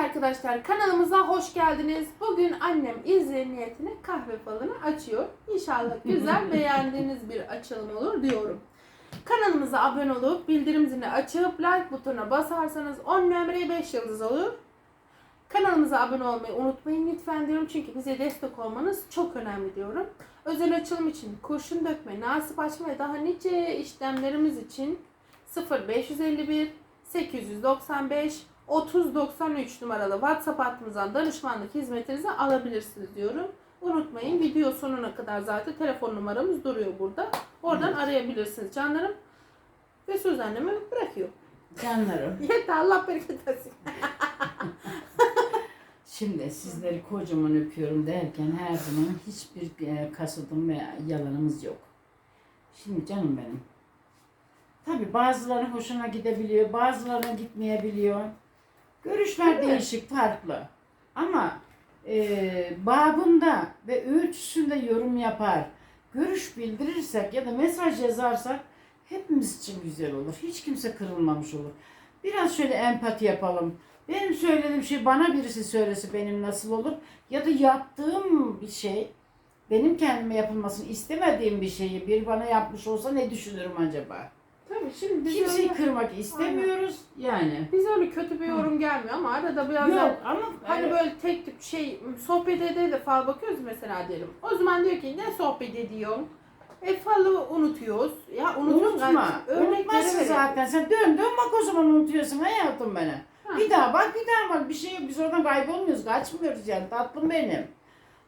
arkadaşlar kanalımıza hoş geldiniz. Bugün annem izle niyetine kahve falını açıyor. İnşallah güzel beğendiğiniz bir açılım olur diyorum. Kanalımıza abone olup bildirim zilini açıp like butonuna basarsanız 10 numarayı 5 yıldız olur. Kanalımıza abone olmayı unutmayın lütfen diyorum çünkü bize destek olmanız çok önemli diyorum. Özel açılım için kurşun dökme, nasip açma ve daha nice işlemlerimiz için 0551 895 3093 numaralı WhatsApp hattımızdan danışmanlık hizmetinizi alabilirsiniz diyorum. Unutmayın video sonuna kadar zaten telefon numaramız duruyor burada. Oradan arayabilirsiniz canlarım. Ve söz anneme bırakıyor. Canlarım. Yeter Allah bereket versin. Şimdi sizleri kocaman öpüyorum derken her zaman hiçbir e, kasıtım ve yalanımız yok. Şimdi canım benim. Tabi bazılarının hoşuna gidebiliyor, bazılarına gitmeyebiliyor. Görüşler Evet. değişik, farklı. Ama e, babında ve ölçüsünde yorum yapar, görüş bildirirsek ya da mesaj yazarsak hepimiz için güzel olur. Hiç kimse kırılmamış olur. Biraz şöyle empati yapalım. Benim söylediğim şey bana birisi söylese benim nasıl olur? Ya da yaptığım bir şey benim kendime yapılmasını istemediğim bir şeyi bir bana yapmış olsa ne düşünürüm acaba? Tabii şimdi biz Kimseyi öyle, kırmak istemiyoruz yani. biz öyle kötü bir yorum gelmiyor ama arada biraz Yok da ama Hani e, böyle tek tip şey sohbet ede de fal bakıyoruz mesela diyelim. O zaman diyor ki ne sohbet ediyor? E falı unutuyoruz. Ya unutuyoruz. unutma. Yani Unutmazsın zaten. Sen dön dön bak o zaman unutuyorsun hayatım beni. Ha. Bir daha bak bir daha bak bir şey yok. Biz oradan kaybolmuyoruz. Kaçmıyoruz yani tatlım benim.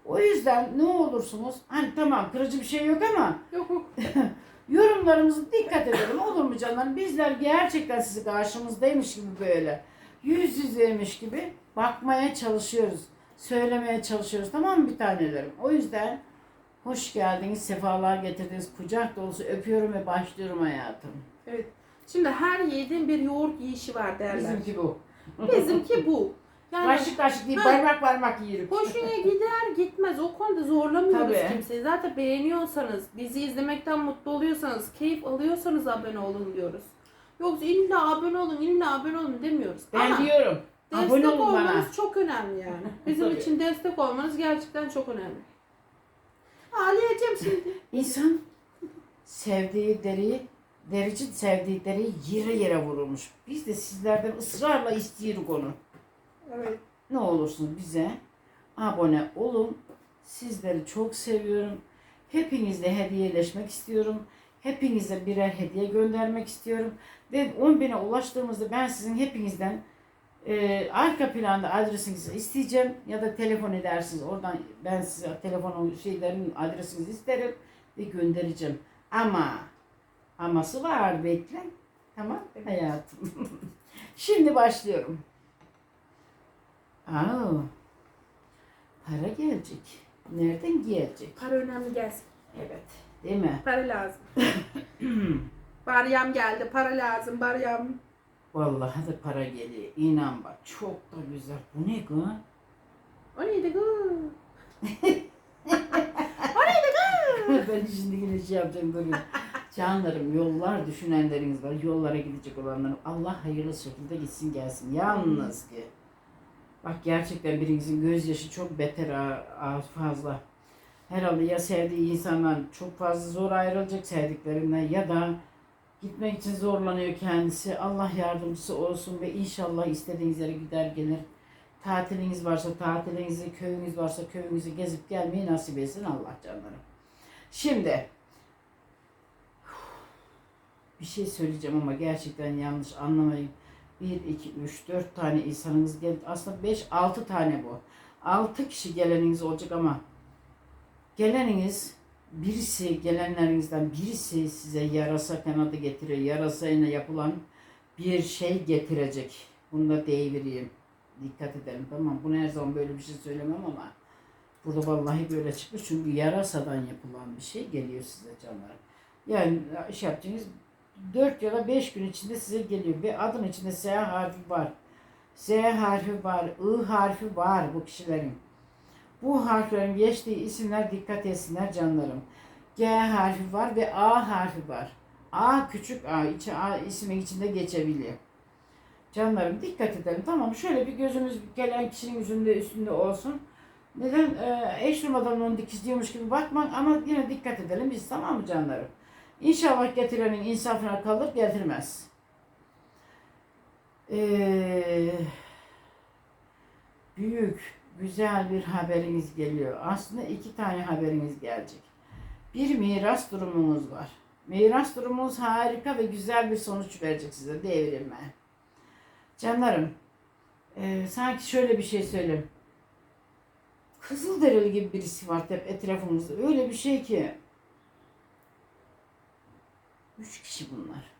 O yüzden ne olursunuz hani tamam kırıcı bir şey yok ama Yok yok. Yorumlarımızı dikkat edelim olur mu canlar? Bizler gerçekten sizi karşımızdaymış gibi böyle yüz yüzeymiş gibi bakmaya çalışıyoruz. Söylemeye çalışıyoruz tamam mı bir tanelerim? O yüzden hoş geldiniz, sefalar getirdiniz. Kucak dolusu öpüyorum ve başlıyorum hayatım. Evet. Şimdi her yiğidin bir yoğurt yiyişi var derler. Bizimki bu. Bizimki bu. Yani Kaşık kaşık değil Ha. parmak parmak yiyelim. hoşuna gider gitmez. O konuda zorlamıyoruz Tabii. kimseyi. Zaten beğeniyorsanız, bizi izlemekten mutlu oluyorsanız, keyif alıyorsanız abone olun diyoruz. Yoksa illa abone olun, illa abone olun demiyoruz. Ben Ama diyorum. Destek Abone olun olmanız bana. çok önemli yani. Bizim Tabii. için destek olmanız gerçekten çok önemli. Ağlayacağım şimdi. İnsan sevdiği deriyi, derici sevdiği deriyi yere yere vurulmuş. Biz de sizlerden ısrarla istiyoruz onu. Ne olursunuz bize abone olun. Sizleri çok seviyorum. Hepinizle hediyeleşmek istiyorum. Hepinize birer hediye göndermek istiyorum. Ve 10 bine ulaştığımızda ben sizin hepinizden e, arka planda adresinizi isteyeceğim. Ya da telefon edersiniz. Oradan ben size telefon şeylerin adresinizi isterim ve göndereceğim. Ama aması var bekle. Tamam Evet. hayatım. Şimdi başlıyorum. Aa, para gelecek. Nereden gelecek? Para önemli gelsin. Evet. Değil mi? Para lazım. Baryam geldi. Para lazım. Baryam. Vallahi de para geliyor. İnan bak çok da güzel. Bu ne kız? O neydi kız? ben şimdi yine şey yapacağım duruyor. Canlarım yollar düşünenleriniz var. Yollara gidecek olanlarım. Allah hayırlı şekilde gitsin gelsin. Yalnız ki. Bak gerçekten birinizin gözyaşı çok beter fazla. Herhalde ya sevdiği insandan çok fazla zor ayrılacak sevdiklerinden ya da gitmek için zorlanıyor kendisi. Allah yardımcısı olsun ve inşallah istediğiniz yere gider gelir. Tatiliniz varsa tatilinizi, köyünüz varsa köyünüzü gezip gelmeyi nasip etsin Allah canlarım. Şimdi bir şey söyleyeceğim ama gerçekten yanlış anlamayın. 1, 2, 3, 4 tane insanınız geldi. Aslında 5, 6 tane bu. 6 kişi geleniniz olacak ama geleniniz birisi gelenlerinizden birisi size yarasa kanadı getiriyor. Yarasayla yapılan bir şey getirecek. Bunu da deyivereyim. Dikkat edelim tamam Bunu her zaman böyle bir şey söylemem ama burada vallahi böyle çıkmış. Çünkü yarasadan yapılan bir şey geliyor size canlar. Yani iş yapacağınız 4 ya da 5 gün içinde size geliyor. Ve adın içinde S harfi var. S harfi var. I harfi var bu kişilerin. Bu harflerin geçtiği isimler dikkat etsinler canlarım. G harfi var ve A harfi var. A küçük A, içi A ismin içinde geçebiliyor. Canlarım dikkat edelim. Tamam şöyle bir gözümüz gelen kişinin yüzünde üstünde olsun. Neden e, eş durmadan onu dikizliyormuş gibi bakmak ama yine dikkat edelim biz tamam mı canlarım? İnşallah getirenin insafına kalır getirmez. Ee, büyük, güzel bir haberiniz geliyor. Aslında iki tane haberiniz gelecek. Bir miras durumunuz var. Miras durumunuz harika ve güzel bir sonuç verecek size devrilme. Canlarım, e, sanki şöyle bir şey söyleyeyim. Kızılderili gibi birisi var hep etrafımızda. Öyle bir şey ki. Üç kişi bunlar.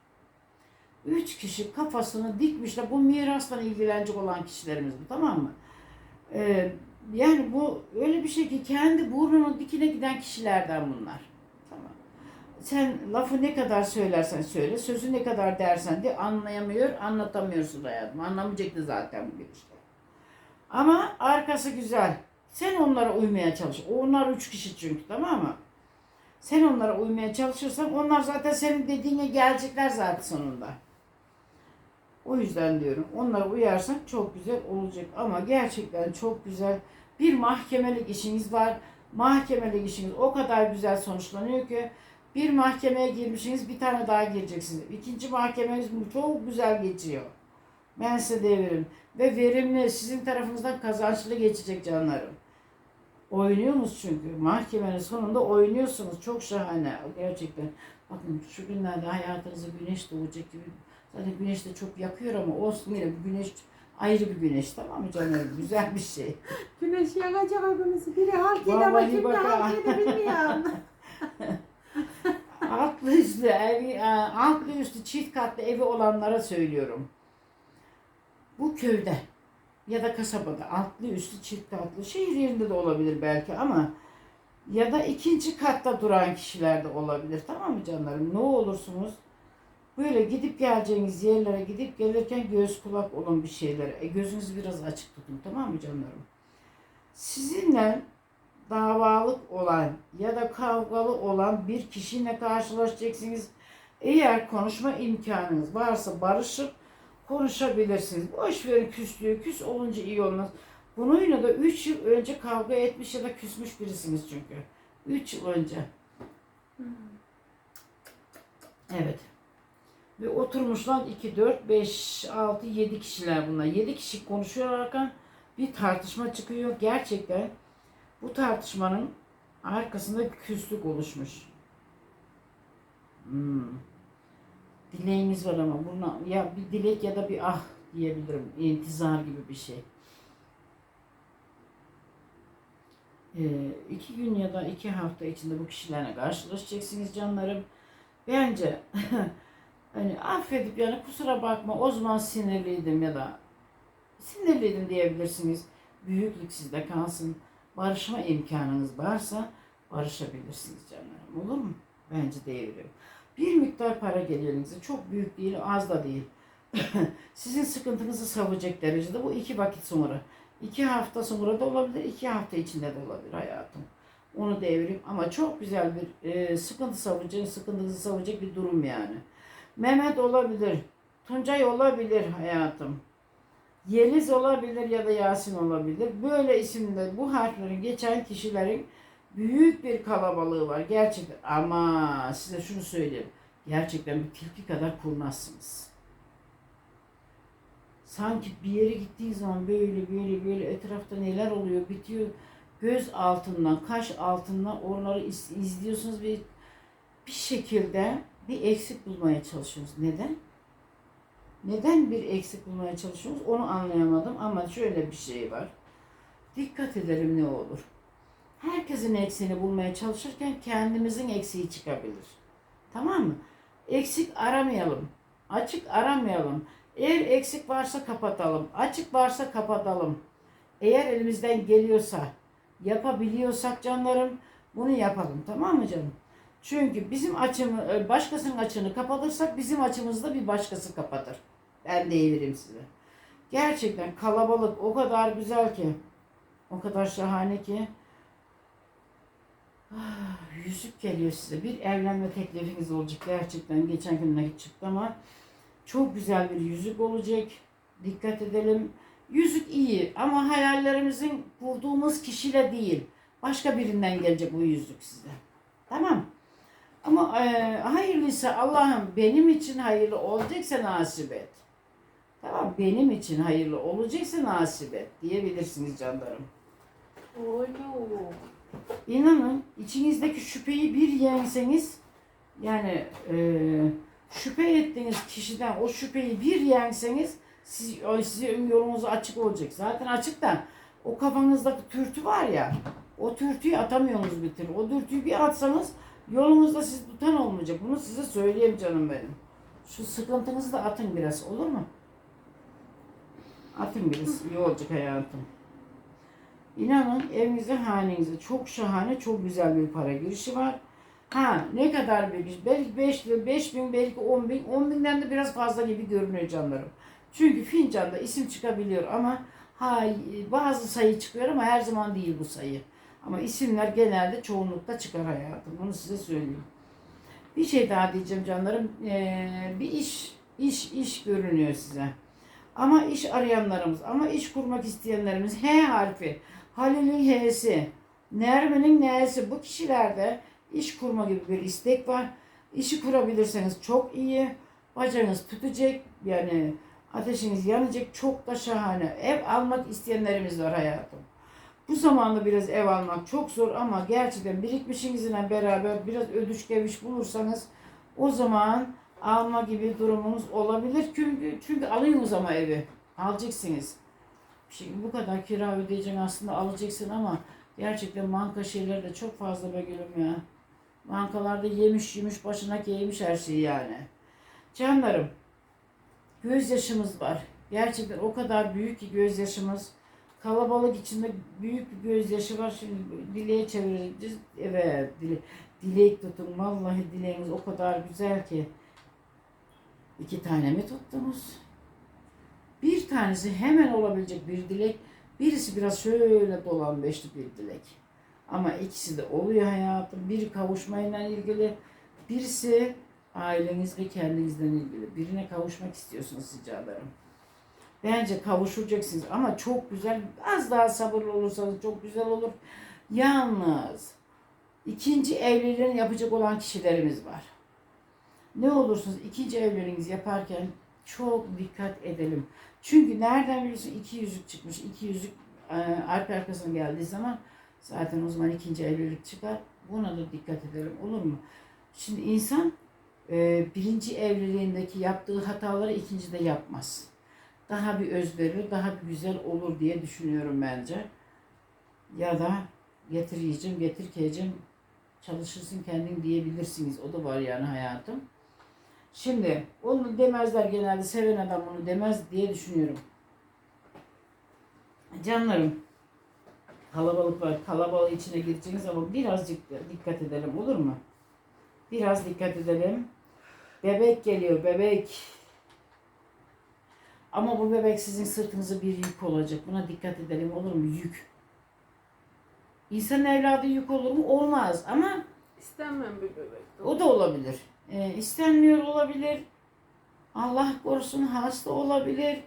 Üç kişi kafasını dikmişler. Bu mirasla ilgilenecek olan kişilerimiz bu tamam mı? Ee, yani bu öyle bir şey ki kendi burnunun dikine giden kişilerden bunlar. Tamam. Sen lafı ne kadar söylersen söyle, sözü ne kadar dersen de anlayamıyor, anlatamıyorsun hayatım. Anlamayacaktı zaten bu işte. Ama arkası güzel. Sen onlara uymaya çalış. Onlar üç kişi çünkü tamam mı? Sen onlara uymaya çalışırsan onlar zaten senin dediğine gelecekler zaten sonunda. O yüzden diyorum onlara uyarsan çok güzel olacak ama gerçekten çok güzel bir mahkemelik işiniz var. Mahkemelik işiniz o kadar güzel sonuçlanıyor ki bir mahkemeye girmişsiniz bir tane daha gireceksiniz. İkinci mahkemeniz çok güzel geçiyor. Ben size devrim. Ve verimli sizin tarafınızdan kazançlı geçecek canlarım. Oynuyorsunuz çünkü. Mahkemenin sonunda oynuyorsunuz. Çok şahane. Gerçekten. Bakın şu günlerde hayatınızda güneş doğacak gibi. Zaten güneş de çok yakıyor ama olsun yine bu güneş ayrı bir güneş tamam mı canım? Güzel bir şey. Güneş yakacak hepimizi. Biri halk eder Vallahi ha. halk eder bilmiyorum. altlı üstlü evi, e, altlı üstlü çift katlı evi olanlara söylüyorum. Bu köyde ya da kasabada altlı üstlü çift katlı şehir yerinde de olabilir belki ama ya da ikinci katta duran kişiler de olabilir tamam mı canlarım? Ne olursunuz böyle gidip geleceğiniz yerlere gidip gelirken göz kulak olun bir şeylere. E, gözünüzü biraz açık tutun tamam mı canlarım? Sizinle davalık olan ya da kavgalı olan bir kişiyle karşılaşacaksınız. Eğer konuşma imkanınız varsa barışıp konuşabilirsiniz. Boş verin küslüğü. Küs olunca iyi olmaz. Bununla da 3 yıl önce kavga etmiş ya da küsmüş birisiniz çünkü. 3 yıl önce. Evet. Ve oturmuşlar 2, 4, 5, 6, 7 kişiler bunlar. 7 kişi konuşuyorlarken bir tartışma çıkıyor. Gerçekten bu tartışmanın arkasında bir küslük oluşmuş. Hmm. Dileğiniz var ama buna ya bir dilek ya da bir ah diyebilirim. İntizar gibi bir şey. Ee, iki gün ya da iki hafta içinde bu kişilerle karşılaşacaksınız canlarım. Bence hani affedip yani kusura bakma o zaman sinirliydim ya da sinirliydim diyebilirsiniz. Büyüklük sizde kalsın. Barışma imkanınız varsa barışabilirsiniz canlarım. Olur mu? Bence diyebilirim. Bir miktar para geliyor elinize. Çok büyük değil, az da değil. Sizin sıkıntınızı savacak derecede bu iki vakit sonra. iki hafta sonra da olabilir, iki hafta içinde de olabilir hayatım. Onu devireyim ama çok güzel bir e, sıkıntı savacak, sıkıntınızı savacak bir durum yani. Mehmet olabilir, Tuncay olabilir hayatım. Yeliz olabilir ya da Yasin olabilir. Böyle isimde bu harflerin geçen kişilerin büyük bir kalabalığı var gerçekten. Ama size şunu söyleyeyim. Gerçekten bir tilki kadar kurnazsınız. Sanki bir yere gittiğin zaman böyle böyle böyle etrafta neler oluyor bitiyor. Göz altından, kaş altından onları iz- izliyorsunuz ve bir şekilde bir eksik bulmaya çalışıyorsunuz. Neden? Neden bir eksik bulmaya çalışıyorsunuz onu anlayamadım ama şöyle bir şey var. Dikkat edelim ne olur. Herkesin eksiğini bulmaya çalışırken kendimizin eksiği çıkabilir. Tamam mı? Eksik aramayalım. Açık aramayalım. Eğer eksik varsa kapatalım. Açık varsa kapatalım. Eğer elimizden geliyorsa, yapabiliyorsak canlarım bunu yapalım. Tamam mı canım? Çünkü bizim açımı, e, başkasının açını kapatırsak bizim açımızda bir başkası kapatır. Ben diyebilirim size. Gerçekten kalabalık o kadar güzel ki, o kadar şahane ki. Ah, yüzük geliyor size. Bir evlenme teklifiniz olacak gerçekten. Geçen gün nakit çıktı ama çok güzel bir yüzük olacak. Dikkat edelim. Yüzük iyi ama hayallerimizin kurduğumuz kişiyle değil. Başka birinden gelecek bu yüzük size. Tamam. Ama e, hayırlıysa Allah'ım benim için hayırlı olacaksa nasip et. Tamam benim için hayırlı olacaksa nasip et diyebilirsiniz canlarım. Oy. İnanın içinizdeki şüpheyi bir yenseniz yani e, şüphe ettiğiniz kişiden o şüpheyi bir yenseniz siz, sizin yolunuz açık olacak. Zaten açık da o kafanızdaki türtü var ya o türtüyü atamıyorsunuz bir türlü. O türtüyü bir atsanız yolunuzda sizi tutan olmayacak. Bunu size söyleyeyim canım benim. Şu sıkıntınızı da atın biraz olur mu? Atın biraz iyi olacak hayatım. İnanın evinize hanenize çok şahane çok güzel bir para girişi var. Ha ne kadar bir? Belki 5 bin, 5 bin belki 10 bin. 10 binden de biraz fazla gibi görünüyor canlarım. Çünkü fincanda isim çıkabiliyor ama ha bazı sayı çıkıyor ama her zaman değil bu sayı. Ama isimler genelde çoğunlukta çıkar hayatım. Bunu size söyleyeyim. Bir şey daha diyeceğim canlarım. Ee, bir iş, iş, iş görünüyor size. Ama iş arayanlarımız, ama iş kurmak isteyenlerimiz H harfi, Halil'in H'si, Nermin'in N'si bu kişilerde iş kurma gibi bir istek var. İşi kurabilirseniz çok iyi. Bacanız tutacak yani ateşiniz yanacak çok da şahane. Ev almak isteyenlerimiz var hayatım. Bu zamanda biraz ev almak çok zor ama gerçekten birikmişinizle beraber biraz ödüş geviş bulursanız o zaman alma gibi durumunuz olabilir. Çünkü çünkü alıyorsunuz ama evi. Alacaksınız. Şimdi bu kadar kira ödeyeceksin aslında alacaksın ama gerçekten banka şeyleri de çok fazla be gülüm ya. Bankalarda yemiş yemiş başına yemiş her şeyi yani. Canlarım gözyaşımız var. Gerçekten o kadar büyük ki gözyaşımız. Kalabalık içinde büyük bir gözyaşı var. Şimdi dileğe çevireceğiz. Evet dile, dilek tutun. Vallahi dileğiniz o kadar güzel ki. İki tane mi tuttunuz? Tanesi hemen olabilecek bir dilek. Birisi biraz şöyle dolan beşli bir dilek. Ama ikisi de oluyor hayatım. Biri kavuşmayla ilgili. Birisi aileniz ve kendinizle ilgili. Birine kavuşmak istiyorsunuz rica. Bence kavuşacaksınız ama çok güzel. Az daha sabırlı olursanız çok güzel olur. Yalnız ikinci evliliğini yapacak olan kişilerimiz var. Ne olursunuz ikinci evliliğinizi yaparken çok dikkat edelim. Çünkü nereden biliyorsun iki yüzük çıkmış. iki yüzük e, arka arkasına geldiği zaman zaten o zaman ikinci evlilik çıkar. Buna da dikkat edelim olur mu? Şimdi insan e, birinci evliliğindeki yaptığı hataları ikincide yapmaz. Daha bir özverili, daha bir güzel olur diye düşünüyorum bence. Ya da getir yiyeceğim, getir keyeceğim, çalışırsın kendin diyebilirsiniz. O da var yani hayatım. Şimdi onu demezler genelde seven adam bunu demez diye düşünüyorum. Canlarım kalabalık var. Kalabalık içine gireceğiniz ama birazcık dikkat edelim olur mu? Biraz dikkat edelim. Bebek geliyor bebek. Ama bu bebek sizin sırtınıza bir yük olacak. Buna dikkat edelim olur mu? Yük. İnsanın evladı yük olur mu? Olmaz ama İstenmem bir bebek. o da olabilir. Ee, istenmiyor olabilir. Allah korusun hasta olabilir.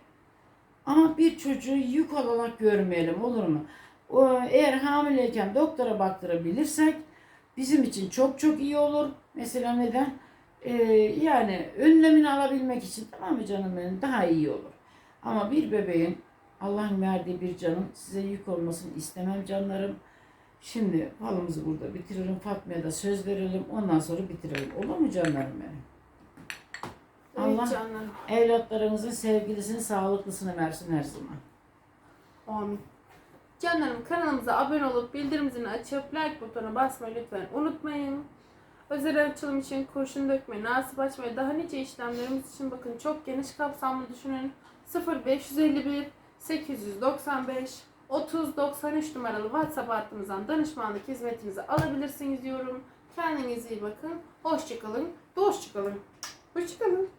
Ama bir çocuğu yük olarak görmeyelim olur mu? Eğer hamileyken doktora baktırabilirsek bizim için çok çok iyi olur. Mesela neden? Ee, yani önlemini alabilmek için tamam mı canım benim daha iyi olur. Ama bir bebeğin Allah'ın verdiği bir canın size yük olmasını istemem canlarım. Şimdi falımızı burada bitirelim. Fatma'ya da söz verelim. Ondan sonra bitirelim. Olur mu canlarım benim? Evet Allah- canlarım. Evlatlarımızın sevgilisini, sağlıklısını versin her zaman. Amin. Canlarım kanalımıza abone olup bildirim zilini açıp like butonuna basmayı lütfen unutmayın. Özel açılım için kurşun dökme, nasip açma ve daha nice işlemlerimiz için bakın çok geniş kapsamlı düşünün. 0551 895 30 93 numaralı WhatsApp hattımızdan danışmanlık hizmetinizi alabilirsiniz diyorum. Kendinize iyi bakın. Hoşçakalın. Hoşçakalın. Hoşçakalın.